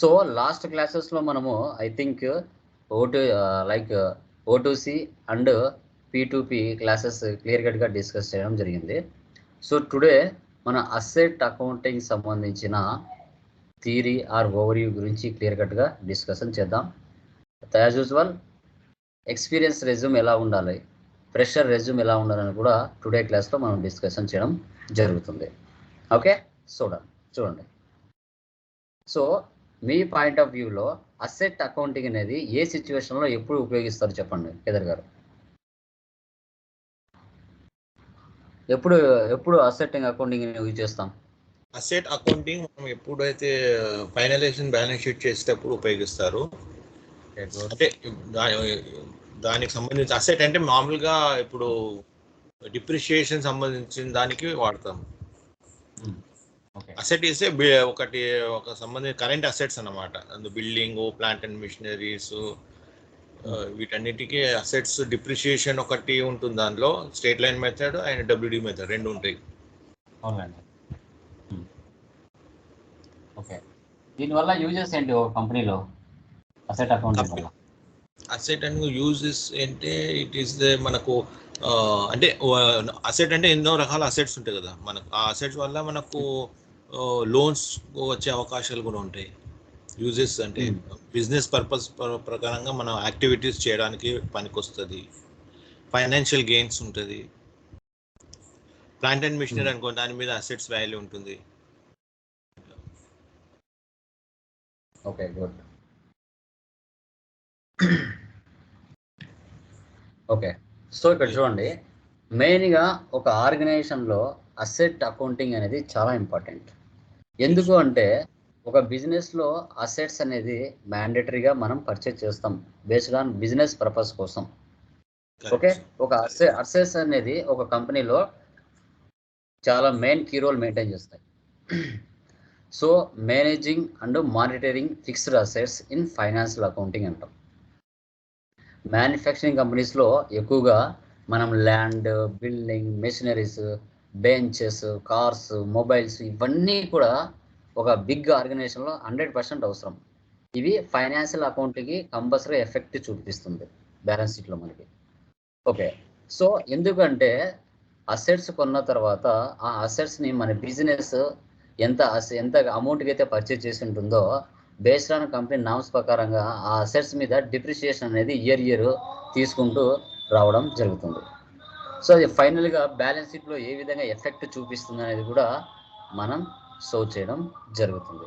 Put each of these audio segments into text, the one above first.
So last క్లాసెస్లో మనము I think O to like O to C and P classes clear కట్గా discuss చేయడం జరిగింది. సో టుడే మన అసెట్ అకౌంటింగ్ సంబంధించిన థీరీ ఆర్ ఓవర్వ్యూ గురించి క్లియర్ కట్గా డిస్కషన్ చేద్దాం. యాజ్ యూజువల్ ఎక్స్పీరియన్స్ రెజ్యూమ్ ఎలా ఉండాలి ఫ్రెషర్ రెజ్యూమ్ ఎలా ఉండాలని కూడా టుడే క్లాస్లో మనం డిస్కషన్ చేయడం జరుగుతుంది. ఓకే? చూడండి చూడండి. సో మీ పాయింట్ ఆఫ్ వ్యూలో అసెట్ అకౌంటింగ్ అనేది ఏ సిచ్యువేషన్లో ఎప్పుడు ఉపయోగిస్తారు చెప్పండి కేదర్ గారు? ఎప్పుడు ఎప్పుడు అసెట్టింగ్ అకౌంటింగ్ యూజ్ చేస్తాం? అసెట్ అకౌంటింగ్ మనం ఎప్పుడైతే ఫైనలైజేషన్ బ్యాలెన్స్ షీట్ చేసేటప్పుడు ఉపయోగిస్తారు. అంటే దానికి సంబంధించి అసెట్ అంటే మామూలుగా ఇప్పుడు డిప్రిషియేషన్ సంబంధించిన దానికి వాడతాం. అసెట్ ఇస్తే ఒకటి ఒక సంబంధించిన కరెంట్ అసెట్స్ అన్నమాట. అందు బిల్డింగ్ ప్లాంట్ అండ్ మిషనరీస్ వీటన్నిటికీ అసెట్స్ డిప్రిషియేషన్ ఒకటి ఉంటుంది దానిలో straight line method and WD method రెండు ఉంటాయి. అవునండి ఓకే దీనివల్ల యూజెస్ ఏంటి ఒక కంపెనీలో అసెట్ వల్ల. అసెట్ అండ్ యూజెస్ అంటే ఇట్ ఈస్ ద మనకు అంటే అసెట్ అంటే ఎన్నో రకాల అసెట్స్ ఉంటాయి కదా. మనకు ఆ అసెట్స్ వల్ల మనకు లోన్స్ వచ్చే అవకాశాలు కూడా ఉంటాయి. యూజెస్ అంటే Hmm. బిజినెస్ పర్పస్ ప్రకారంగా మనం యాక్టివిటీస్ చేయడానికి పనికొస్తుంది. ఫైనాన్షియల్ గెయిన్స్ ఉంటుంది. Plant and machinery Hmm. అనుకో దాని మీద అసెట్స్ వాల్యూ ఉంటుంది. ఓకే గుడ్ ఓకే సో ఇక్కడ చూడండి. మెయిన్గా ఒక ఆర్గనైజేషన్లో అసెట్ అకౌంటింగ్ అనేది చాలా ఇంపార్టెంట్ ఎందుకు అంటే ఒక బిజినెస్లో అసెట్స్ అనేది మ్యాండేటరీగా మనం పర్చేజ్ చేస్తాం బేస్డ్ ఆన్ బిజినెస్ పర్పస్ కోసం. ఓకే ఒక అసె అసెట్స్ అనేది ఒక కంపెనీలో చాలా మెయిన్ కీ రోల్ మెయింటైన్ చేస్తాయి. So managing and monitoring fixed assets in financial accounting అంటాం. మ్యానుఫ్యాక్చరింగ్ కంపెనీస్లో ఎక్కువగా మనం land building machineries benches cars mobiles ఇవన్నీ కూడా ఒక బిగ్ ఆర్గనైజేషన్లో హండ్రెడ్ పర్సెంట్ అవసరం. ఇవి ఫైనాన్షియల్ అకౌంట్కి కంపల్సరీ ఎఫెక్ట్ చూపిస్తుంది బ్యాలెన్స్ షీట్లో మనకి. ఓకే. సో ఎందుకంటే అసెట్స్ కొన్న తర్వాత ఆ అసెట్స్ని మన బిజినెస్ ఎంత ఎంత అమౌంట్కి అయితే పర్చేజ్ చేసి ఉంటుందో బేస్డ్ ఆన్ కంపెనీ నామ్స్ ప్రకారంగా ఆ అసెట్స్ మీద డిప్రిషియేషన్ అనేది ఇయర్ ఇయర్ తీసుకుంటూ రావడం జరుగుతుంది. సో అది ఫైనల్గా బ్యాలెన్స్ షీట్లో ఏ విధంగా ఎఫెక్ట్ చూపిస్తుంది అనేది కూడా మనం సో చేయడం జరుగుతుంది.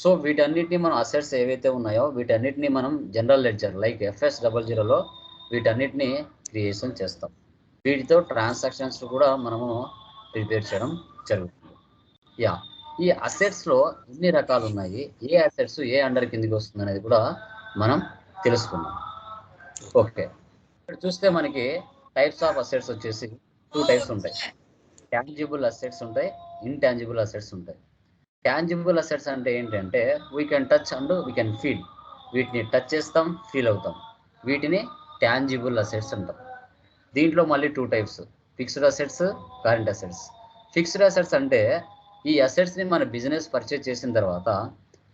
సో వీటన్నిటిని మనం అసెట్స్ ఏవైతే ఉన్నాయో వీటన్నిటిని మనం general ledger like FS double జీరోలో వీటన్నిటిని క్రియేషన్ చేస్తాం. వీటితో ట్రాన్సాక్షన్స్ కూడా మనము ప్రిపేర్ చేయడం జరుగుతుంది. యా ఈ అసెట్స్లో ఎన్ని రకాలు ఉన్నాయి? ఏ అసెట్స్ ఏ అండర్ కిందికి వస్తుంది అనేది కూడా మనం తెలుసుకుందాం. ఓకే ఇక్కడ చూస్తే మనకి టైప్స్ ఆఫ్ అసెట్స్ వచ్చేసి టూ టైప్స్ ఉంటాయి. ట్యాంజిబుల్ అసెట్స్ ఉంటాయి ఇంటాంజిబుల్ అసెట్స్ ఉంటాయి. ట్యాంజిబుల్ అసెట్స్ అంటే ఏంటంటే we can touch and we can feel వీటిని టచ్ చేస్తాం ఫీల్ అవుతాం. వీటిని ట్యాంజిబుల్ అసెట్స్ అంటాం. దీంట్లో మళ్ళీ two types fixed assets current assets fixed assets అంటే ఈ అసెట్స్ని మన బిజినెస్ పర్చేజ్ చేసిన తర్వాత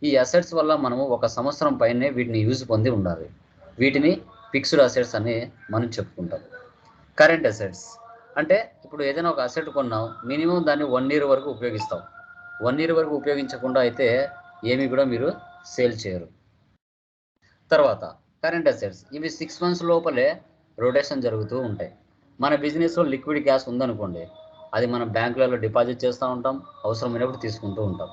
ఈ అసెట్స్ వల్ల మనము ఒక సంవత్సరం పైనే వీటిని యూజ్ పొంది ఉండాలి. వీటిని ఫిక్స్డ్ అసెట్స్ అని మనం చెప్పుకుంటాం. Current assets. అంటే ఇప్పుడు ఏదైనా ఒక అసెట్ కొన్నాం మినిమం దాన్ని వన్ ఇయర్ వరకు ఉపయోగిస్తాం వన్ ఇయర్ వరకు ఉపయోగించకుండా అయితే ఏమి కూడా మీరు సేల్ చేయరు. తర్వాత కరెంట్ అసెట్స్. ఇవి సిక్స్ మంత్స్ లోపలే రొటేషన్ జరుగుతూ ఉంటాయి. మన బిజినెస్లో లిక్విడ్ క్యాష్ ఉందనుకోండి అది మనం బ్యాంకులలో డిపాజిట్ చేస్తూ ఉంటాం అవసరమైనప్పుడు తీసుకుంటూ ఉంటాం.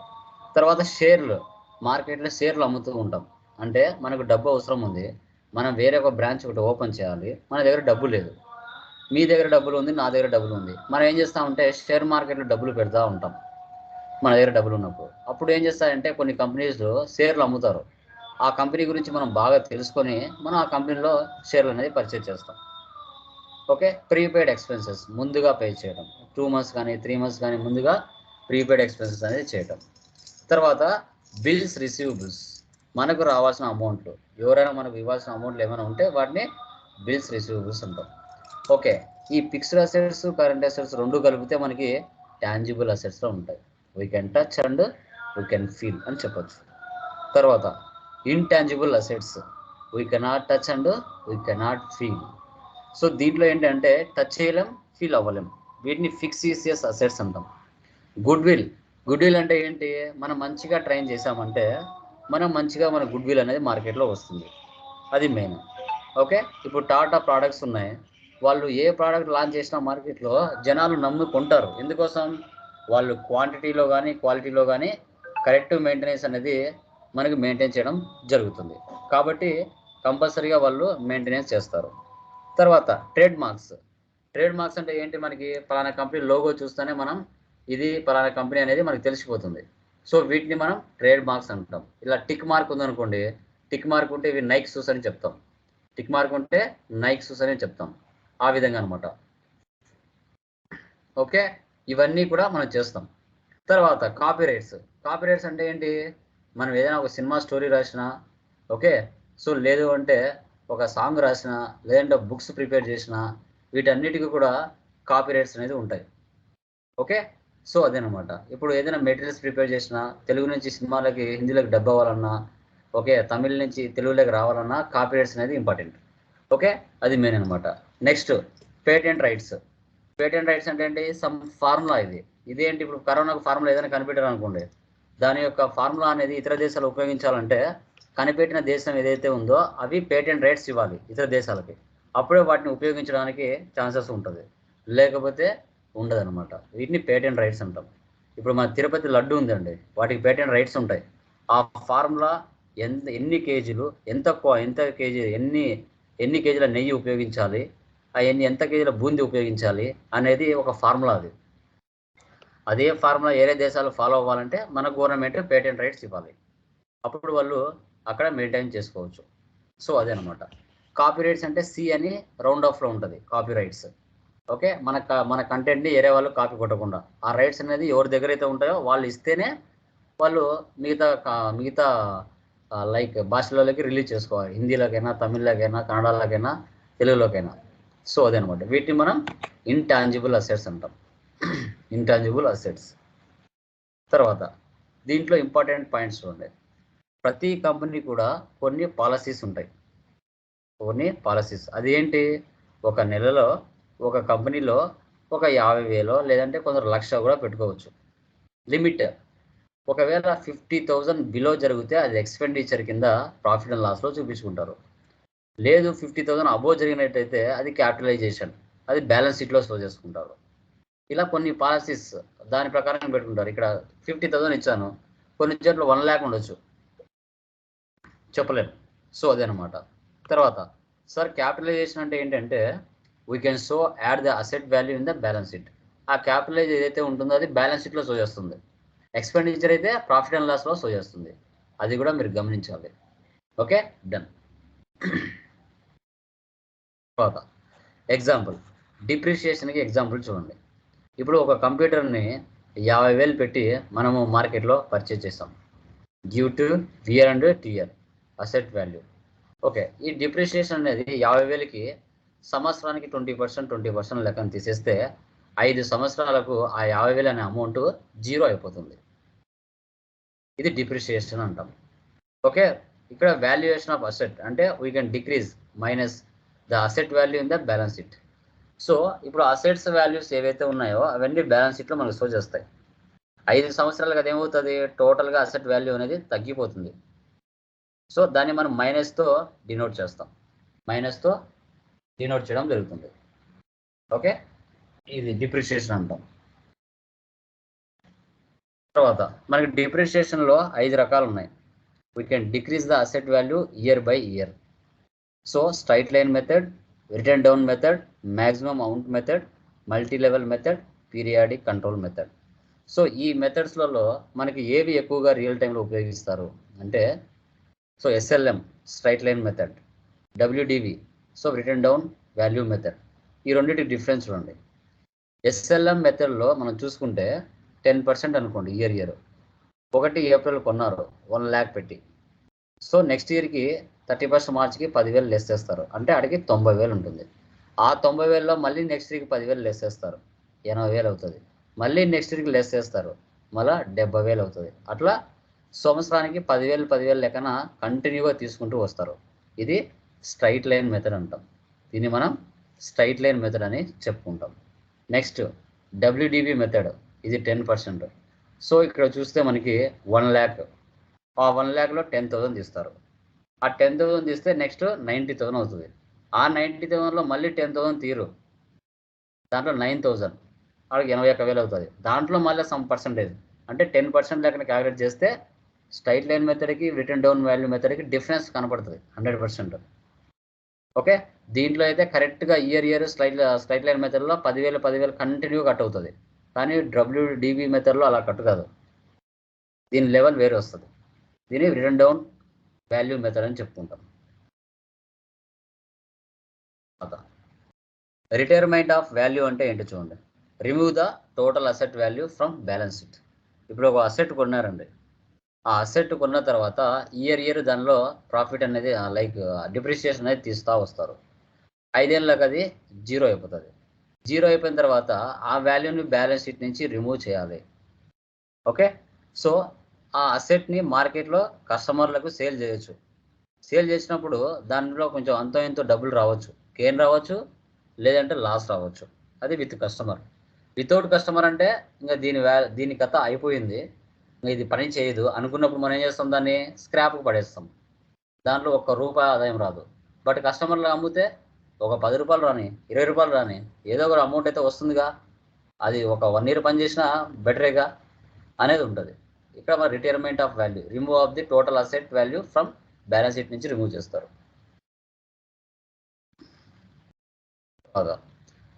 తర్వాత షేర్లు మార్కెట్లో షేర్లు అమ్ముతూ ఉంటాం. అంటే మనకు డబ్బు అవసరం ఉంది మనం వేరే ఒక బ్రాంచ్ ఒకటి ఓపెన్ చేయాలి మన దగ్గర డబ్బు లేదు. మీ దగ్గర డబ్బులు ఉంది నా దగ్గర డబ్బులు ఉంది. మనం ఏం చేస్తామంటే షేర్ మార్కెట్లో డబ్బులు పెడతా ఉంటాం. మన దగ్గర డబ్బులు ఉన్నప్పుడు. అప్పుడు ఏం చేస్తారంటే కొన్ని కంపెనీస్లో షేర్లు అమ్ముతారు. ఆ కంపెనీ గురించి మనం బాగా తెలుసుకొని మనం ఆ కంపెనీలో షేర్లు అనేది పర్చేజ్ చేస్తాం. ఓకే ప్రీపెయిడ్ ఎక్స్పెన్సెస్ ముందుగా పే చేయడం. టూ మంత్స్ కానీ త్రీ మంత్స్ కానీ ముందుగా ప్రీపెయిడ్ ఎక్స్పెన్సెస్ అనేది చేయడం తర్వాత బిల్స్ రిసీవబుల్స్ మనకు రావాల్సిన అమౌంట్లు ఎవరైనా మనకు ఇవ్వాల్సిన అమౌంట్లు ఏమైనా ఉంటే వాటిని బిల్స్ రిసీవబుల్స్ అంటాం. ఓకే. ఈ ఫిక్స్డ్ అసెట్స్ కరెంట్ అసెట్స్ రెండు కలిపితే మనకి టాంజిబుల్ అసెట్స్లో ఉంటాయి. We can touch and we can feel అని చెప్పొచ్చు. తర్వాత intangible assets we cannot touch and we cannot feel so దీంట్లో ఏంటంటే టచ్ చేయలేం ఫీల్ అవ్వలేం. వీటిని ఫిక్సీసియస్ అసెట్స్ అంటాం. గుడ్ విల్ గుడ్ విల్ అంటే ఏంటి? మనం మంచిగా ట్రైన్ చేసామంటే మనం మంచిగా మన గుడ్ విల్ అనేది మార్కెట్లో వస్తుంది. అది మెయిన్ ఓకే ఇప్పుడు టాటా ప్రోడక్ట్స్ ఉన్నాయి. వాళ్ళు ఏ ప్రోడక్ట్ లాంచ్ చేసినా మార్కెట్లో జనాలు నమ్మి కొంటారు ఎందుకోసం? వాళ్ళు క్వాంటిటీలో కానీ క్వాలిటీలో కానీ కరెక్ట్ మెయింటెనెన్స్ అనేది మనకి మెయింటైన్ చేయడం జరుగుతుంది. కాబట్టి కంపల్సరీగా వాళ్ళు మెయింటెనెన్స్ చేస్తారు. తర్వాత ట్రేడ్ మార్క్స్ ట్రేడ్ మార్క్స్ అంటే ఏంటి మనకి? పలానా కంపెనీ లోగో చూస్తేనే మనం ఇది పలానా కంపెనీ అనేది మనకి తెలిసిపోతుంది. సో వీటిని మనం ట్రేడ్ మార్క్స్ అంటాం. ఇలా టిక్ మార్క్ ఉందనుకోండి టిక్ మార్క్ ఉంటే ఇవి నైక్ షూస్ అని చెప్తాం. టిక్ మార్క్ ఉంటే నైక్ షూస్ అని చెప్తాం. ఆ విధంగా అనమాట ఓకే? ఇవన్నీ కూడా మనం చేస్తాం. తర్వాత కాపీ రైట్స్ అంటే ఏంటి? మనం ఏదైనా ఒక సినిమా స్టోరీ రాసినా ఓకే? సో లేదు అంటే ఒక సాంగ్ రాసిన లేదంటే బుక్స్ ప్రిపేర్ చేసిన వీటన్నిటికీ కూడా కాపీ రైట్స్ అనేది ఉంటాయి. ఓకే? సో అదేనమాట. ఇప్పుడు ఏదైనా మెటీరియల్స్ ప్రిపేర్ చేసినా తెలుగు నుంచి సినిమాలకి హిందీలోకి డబ్ అవ్వాలన్నా ఓకే? తమిళ నుంచి తెలుగులోకి రావాలన్నా కాపీరైట్స్ అనేది ఇంపార్టెంట్ ఓకే? అది మెయిన్ అనమాట next patent rights. Patent rights అంటే ఏంటి? సమ్ ఫార్ములా ఇది. ఇదేంటి? ఇప్పుడు కరోనాకు ఫార్ములా ఏదైనా కనిపెట్టారు అనుకోండి. దాని యొక్క ఫార్ములా అనేది ఇతర దేశాలు ఉపయోగించాలంటే కనిపెట్టిన దేశం ఏదైతే ఉందో అవి పేటెంట్ రైట్స్ ఇవ్వాలి ఇతర దేశాలకి. అప్పుడే వాటిని ఉపయోగించడానికి ఛాన్సెస్ ఉంటుంది. లేకపోతే ఉండదన్నమాట. వీటిని పేటెంట్ రైట్స్ అంటాం. ఇప్పుడు మన తిరుపతి లడ్డు ఉందండి. వాటికి పేటెంట్ రైట్స్ ఉంటాయి. ఆ ఫార్ములా ఎంత ఎన్ని కేజీలు ఎంత ఎంత కేజీ ఎన్ని ఎన్ని కేజీల నెయ్యి ఉపయోగించాలి? అవన్నీ ఎంత కేజీల బూంది ఉపయోగించాలి అనేది ఒక ఫార్ములా అది. అదే ఫార్ములా ఏరే దేశాలు ఫాలో అవ్వాలంటే మన గవర్నమెంట్ పేటెంట్ రైట్స్ ఇవ్వాలి. అప్పుడు వాళ్ళు అక్కడ మెయింటైన్ చేసుకోవచ్చు. సో అదేనమాట. కాపీ రైట్స్ అంటే సి అని రౌండ్ ఆఫ్లో ఉంటుంది కాపీ రైట్స్ ఓకే? మన మన కంటెంట్ని ఏరే వాళ్ళు కాపీ కొట్టకుండా. ఆ రైట్స్ అనేది ఎవరి దగ్గర అయితే ఉంటాయో వాళ్ళు ఇస్తేనే వాళ్ళు మిగతా మిగతా లైక్ భాషలలోకి రిలీజ్ చేసుకోవాలి. హిందీలోకైనా తమిళ్ళోకైనా కన్నడలోకైనా తెలుగులోకైనా. సో అదనమాట. వీటిని మనం ఇంటాంజిబుల్ అసెట్స్ అంటాం. ఇంటాంజిబుల్ అసెట్స్ తర్వాత దీంట్లో ఇంపార్టెంట్ పాయింట్స్ చూడండి. ప్రతి కంపెనీ కూడా కొన్ని పాలసీస్ ఉంటాయి. కొన్ని పాలసీస్ అది ఏంటి ఒక నెలలో ఒక కంపెనీలో ఒక యాభై వేలో లేదంటే కొందరు లక్ష కూడా పెట్టుకోవచ్చు. లిమిట్ ఒకవేళ ఫిఫ్టీ థౌజండ్ బిలో జరిగితే అది ఎక్స్పెండిచర్ కింద ప్రాఫిట్ అండ్ లాస్లో చూపించుకుంటారు. లేదు ఫిఫ్టీ థౌసండ్ అబోవ్ జరిగినట్టయితే అది క్యాపిటలైజేషన్ అది బ్యాలెన్స్ షీట్లో స్టోర్ చేసుకుంటారు. ఇలా కొన్ని పాలసీస్ దాని ప్రకారం పెట్టుకుంటారు. ఇక్కడ ఫిఫ్టీ థౌసండ్ ఇచ్చాను. కొన్ని చోట్ల వన్ ల్యాక్ ఉండొచ్చు. చెప్పలేము సో అదనమాట తర్వాత సార్ క్యాపిటలైజేషన్ అంటే ఏంటంటే we can show add the asset value in the balance sheet ఆ క్యాపిటలైజ్ ఏదైతే ఉంటుందో అది బ్యాలెన్స్ షీట్లో షో చేస్తుంది. ఎక్స్పెండిచర్ అయితే ప్రాఫిట్ అండ్ లాస్లో షో చేస్తుంది. అది కూడా మీరు గమనించాలి. ఓకే? డన్ తర్వాత ఎగ్జాంపుల్ డిప్రిషియేషన్కి ఎగ్జాంపుల్ చూడండి. ఇప్పుడు ఒక కంప్యూటర్ని యాభై వేలు పెట్టి మనము మార్కెట్లో పర్చేజ్ చేస్తాం. Due to wear and tear asset value okay ఈ డిప్రిషియేషన్ అనేది యాభై వేలకి సంవత్సరానికి ట్వంటీ పర్సెంట్ ట్వంటీ పర్సెంట్ లెక్కను తీసేస్తే ఐదు సంవత్సరాలకు ఆ యాభై వేలు అనే అమౌంట్ జీరో అయిపోతుంది. ఇది డిప్రిషియేషన్ అంటాం. ఓకే ఇక్కడ వాల్యుయేషన్ ఆఫ్ అసెట్ అంటే we can decrease minus the asset value in the balance sheet so ఇప్పుడు అసెట్స్ వాల్యూస్ ఏవైతే ఉన్నాయో అవన్నీ బ్యాలెన్స్ షీట్లో మనకు షో చేస్తాయి. ఐదు సంవత్సరాలకు అది ఏమవుతుంది? టోటల్గా అసెట్ వాల్యూ అనేది తగ్గిపోతుంది. సో దాన్ని మనం మైనస్తో డినోట్ చేస్తాం. మైనస్తో డినోట్ చేయడం జరుగుతుంది. ఓకే ఇది డిప్రిషియేషన్ అంటాం. తర్వాత మనకి డిప్రిషియేషన్లో ఐదు రకాలు ఉన్నాయి. We can decrease the asset value year by year so straight line method written down method maximum amount method multi level method periodic control method. So ఈ మెథడ్స్లలో మనకి ఏవి ఎక్కువగా రియల్ టైంలో ఉపయోగిస్తారు అంటే so SLM straight line method WDV so written down value method. ఈ రెండింటికి డిఫరెన్స్ చూడండి. ఎస్ఎల్ఎం మెథడ్లో మనం చూసుకుంటే టెన్ పర్సెంట్ అనుకోండి ఇయర్ ఇయర్. ఒకటి ఏప్రిల్ కొన్నారు వన్ ల్యాక్ పెట్టి. సో నెక్స్ట్ ఇయర్కి థర్టీ ఫస్ట్ మార్చికి పదివేలు లెస్సేస్తారు అంటే అడిగి తొంభై వేలు ఉంటుంది. ఆ తొంభై వేలలో మళ్ళీ నెక్స్ట్ ఇయర్కి పదివేలు లెస్సేస్తారు ఎనభై వేలు అవుతుంది. మళ్ళీ నెక్స్ట్ ఇయర్కి లెస్ చేస్తారు. మళ్ళీ డెబ్బై వేలు అవుతుంది. అట్లా సంవత్సరానికి పదివేలు పదివేలు లెక్కన కంటిన్యూగా తీసుకుంటూ వస్తారు. ఇది స్ట్రైట్ లైన్ మెథడ్ అంటాం. దీన్ని మనం స్ట్రైట్ లైన్ మెథడ్ అని చెప్పుకుంటాం. Next WDB method. ఇది టెన్ పర్సెంట్. సో ఇక్కడ చూస్తే మనకి వన్ ల్యాక్. ఆ వన్ ల్యాక్లో టెన్ థౌసండ్ తీస్తారు. ఆ టెన్ థౌసండ్ తీస్తే నెక్స్ట్ నైంటీ థౌసండ్ అవుతుంది. ఆ నైంటీ థౌసండ్లో మళ్ళీ టెన్ థౌసండ్ తీరు. దాంట్లో నైన్ థౌసండ్. వాళ్ళకి ఎనభై ఒక్క వేలు అవుతుంది. దాంట్లో మళ్ళీ సమ్ పర్సంటేజ్. అంటే టెన్ పర్సెంట్ లెక్కన క్యాలిక్యులేట్ చేస్తే స్ట్రైట్ లైన్ మెథడ్కి రిటర్న్ డౌన్ వాల్యూ మెథడ్కి డిఫరెన్స్ కనపడుతుంది. Hundred percent. ఓకే? దీంట్లో అయితే కరెక్ట్గా year year straight straight line మెథడ్లో పదివేలు పదివేలు కంటిన్యూ కట్ అవుతుంది. కానీ డబ్ల్యూడిబి మెథడ్లో అలా కట్టు కాదు. దీని లెవెల్ వేరే వస్తుంది. దీన్ని రిటర్న్ డౌన్ వాల్యూ మెథడ్ అని చెప్పుకుంటాం. రిటైర్మెంట్ ఆఫ్ వాల్యూ అంటే ఏంటో చూడండి. Remove the total asset value from balance sheet ఇప్పుడు ఒక అసెట్ కొన్నారండి. ఆ అసెట్ కొన్న తర్వాత ఇయర్ ఇయర్ దానిలో ప్రాఫిట్ అనేది లైక్ డిప్రిసియేషన్ అనేది తీస్తూ వస్తారు. ఐదేళ్ళకి అది జీరో అయిపోతుంది. జీరో అయిపోయిన తర్వాత ఆ వాల్యూని బ్యాలెన్స్ షీట్ నుంచి రిమూవ్ చేయాలి. ఓకే సో ఆ అసెట్ని మార్కెట్లో కస్టమర్లకు సేల్ చేయొచ్చు. సేల్ చేసినప్పుడు దానిలో కొంచెం అంతో ఎంతో డబ్బులు రావచ్చు. గెయిన్ రావచ్చు లేదంటే లాస్ రావచ్చు. అది విత్ కస్టమర్ వితౌట్ కస్టమర్ అంటే ఇంకా దీని వ్యా దీని కథ అయిపోయింది. ఇది పని చేయదు. అనుకున్నప్పుడు మనం ఏం చేస్తాం దాన్ని? స్క్రాప్కి పడేస్తాం. దాంట్లో ఒక్క రూపాయి ఆదాయం రాదు. బట్ కస్టమర్లు అమ్మితే ఒక పది రూపాయలు రాని ఇరవై రూపాయలు రాని ఏదో ఒక అమౌంట్ అయితే వస్తుందిగా. అది ఒక వన్ ఇయర్ పని చేసినా బెటరేగా అనేది ఉంటుంది. ఇక్కడ మన retirement of value remove of the total asset value from balance sheet నుంచి రిమూవ్ చేస్తారు. బాగా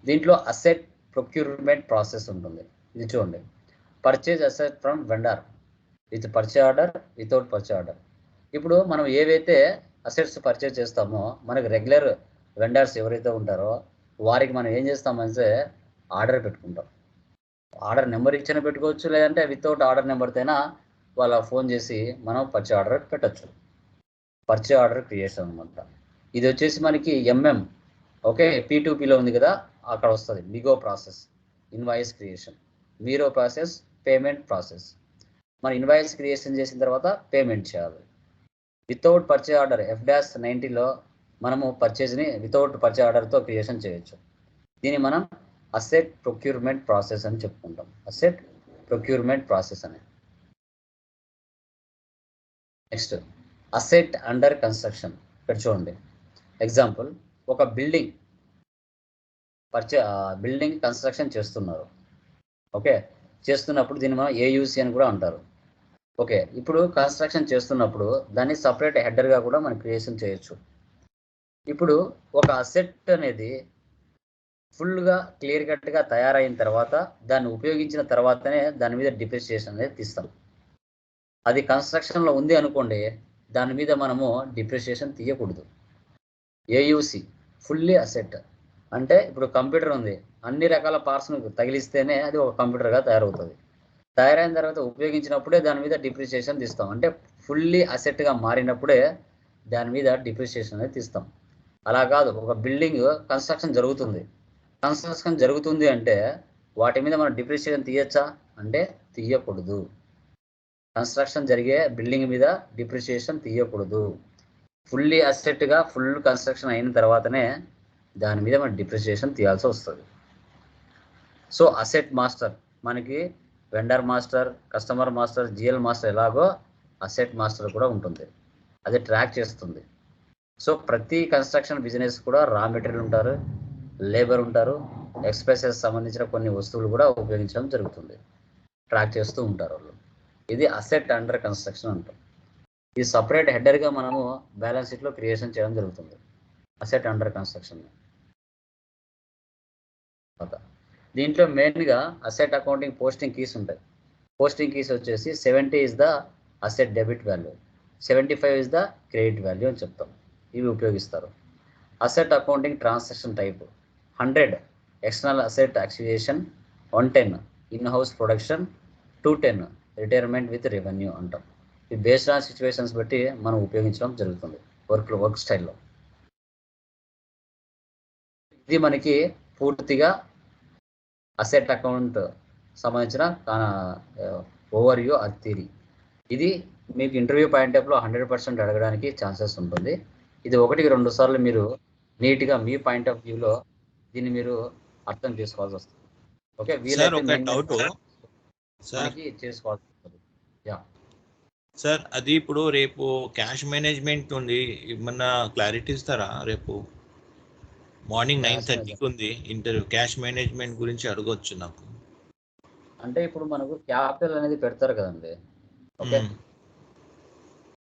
దీంట్లో అసెట్ ప్రొక్యూర్మెంట్ ప్రాసెస్ ఉంటుంది. ఇది చూడండి. Purchase asset from vendor with purchase order without purchase order ఇప్పుడు మనం ఏవైతే అసెట్స్ పర్చేజ్ చేస్తామో మనకి రెగ్యులర్ వెండర్స్ ఎవరైతే ఉంటారో వారికి మనం ఏం చేస్తామంటే ఆర్డర్ పెట్టుకుంటాం. ఆర్డర్ నెంబర్ ఇచ్చిన పెట్టుకోవచ్చు లేదంటే వితౌట్ ఆర్డర్ నెంబర్తోనా వాళ్ళ ఫోన్ చేసి మనం పర్చే ఆర్డర్ పెట్టచ్చు. పర్చే ఆర్డర్ క్రియేషన్ అనమాట ఇది వచ్చేసి మనకి ఎంఎం ఓకే? పీలో ఉంది కదా అక్కడ వస్తుంది. MIGO process invoice creation MIRO process payment process మన ఇన్వాయిస్ క్రియేషన్ చేసిన తర్వాత పేమెంట్ చేయాలి. Without purchase order F dash నైంటీలో మనము పర్చేజ్ని వితౌట్ పర్చే ఆర్డర్తో క్రియేషన్ చేయొచ్చు. దీన్ని మనం అసెట్ ప్రొక్యూర్మెంట్ ప్రాసెస్ అని చెప్పుకుంటాం. అసెట్ ప్రొక్యూర్మెంట్ ప్రాసెస్ అని. నెక్స్ట్ అసెట్ అండర్ కన్స్ట్రక్షన్ ఇక్కడ చూడండి. ఎగ్జాంపుల్ ఒక బిల్డింగ్ పర్చే బిల్డింగ్ కన్స్ట్రక్షన్ చేస్తున్నారు. ఓకే చేస్తున్నప్పుడు దీన్ని మనం ఏయూసి అని కూడా అంటారు. ఓకే ఇప్పుడు కన్స్ట్రక్షన్ చేస్తున్నప్పుడు దాన్ని సపరేట్ హెడర్గా కూడా మనం క్రియేషన్ చేయొచ్చు. ఇప్పుడు ఒక అసెట్ అనేది ఫుల్గా క్లియర్ కట్గా తయారైన తర్వాత దాన్ని ఉపయోగించిన తర్వాతనే దాని మీద డిప్రిసియేషన్ అనేది తీస్తాం. అది కన్స్ట్రక్షన్లో ఉంది అనుకోండి దాని మీద మనము డిప్రిసియేషన్ తీయకూడదు. AUC fully asset. అంటే ఇప్పుడు కంప్యూటర్ ఉంది అన్ని రకాల పార్ట్స్ను తగిలిస్తేనే అది ఒక కంప్యూటర్గా తయారవుతుంది. తయారైన తర్వాత ఉపయోగించినప్పుడే దాని మీద డిప్రిసియేషన్ తీస్తాం. అంటే ఫుల్లీ అసెట్గా మారినప్పుడే దాని మీద డిప్రిసియేషన్ అనేది తీస్తాం. అలా కాదు ఒక బిల్డింగ్ కన్స్ట్రక్షన్ జరుగుతుంది. కన్స్ట్రక్షన్ జరుగుతుంది అంటే వాటి మీద మనం డిప్రిసియేషన్ తీయచ్చా? అంటే తీయకూడదు. కన్స్ట్రక్షన్ జరిగే బిల్డింగ్ మీద డిప్రిసియేషన్ తీయకూడదు. ఫుల్లీ అసెట్గా ఫుల్ కన్స్ట్రక్షన్ అయిన తర్వాతనే దాని మీద మనం డిప్రిసియేషన్ తీయాల్సి వస్తుంది. సో అసెట్ మాస్టర్ మనకి vendor master customer master GL master ఎలాగో అసెట్ మాస్టర్ కూడా ఉంటుంది. అది ట్రాక్ చేస్తుంది. సో ప్రతి కన్స్ట్రక్షన్ బిజినెస్ కూడా రా మెటీరియల్ ఉంటారు. లేబర్ ఉంటారు. ఎక్స్ప్రెసెస్ సంబంధించిన కొన్ని వస్తువులు కూడా ఉపయోగించడం జరుగుతుంది. ట్రాక్ చేస్తూ ఉంటారు వాళ్ళు. ఇది అసెట్ అండర్ కన్స్ట్రక్షన్ అంటాం. ఇది సపరేట్ హెడర్గా మనము బ్యాలెన్స్ షీట్లో క్రియేషన్ చేయడం జరుగుతుంది. Asset under construction. దీంట్లో మెయిన్గా అసెట్ అకౌంటింగ్ పోస్టింగ్ కీస్ ఉంటాయి. పోస్టింగ్ కీస్ వచ్చేసి seventy is the asset debit value. Seventy five is the credit value అని చెప్తాం. ఇవి ఉపయోగిస్తారు. Asset accounting transaction type. Hundred external asset acquisition one ten in house production two ten retirement with revenue అంటాం. ఈ based on situations బట్టి మనం ఉపయోగించడం జరుగుతుంది వర్క్ వర్క్ స్టైల్లో. ఇది మనకి పూర్తిగా అసెట్ అకౌంట్ సంబంధించిన ఓవర్ యూ వ్యూ థీరీ ఇది మీకు ఇంటర్వ్యూ పాయింట్ ఆఫ్లో హండ్రెడ్ పర్సెంట్ అడగడానికి ఛాన్సెస్ ఉంటుంది. ఇది ఒకటికి రెండు సార్లు మీరు నీట్గా మీ పాయింట్ ఆఫ్ వ్యూలో దీన్ని మీరు అర్థం చేసుకోవాల్సి వస్తుంది. ఓకే డౌట్ మనకి చేసుకోవాల్సి వస్తుంది. యా సార్ అది ఇప్పుడు రేపు క్యాష్ మేనేజ్మెంట్ ఉంది. ఏమన్నా క్లారిటీ ఇస్తారా రేపు? మార్నింగ్ నైన్ థర్టీకి ఉంది ఇంటర్వ్యూ క్యాష్ మేనేజ్మెంట్ గురించి అడగొచ్చు నాకు. అంటే ఇప్పుడు మనకు క్యాపిటల్ అనేది పెడతారు కదండి. ఓకే.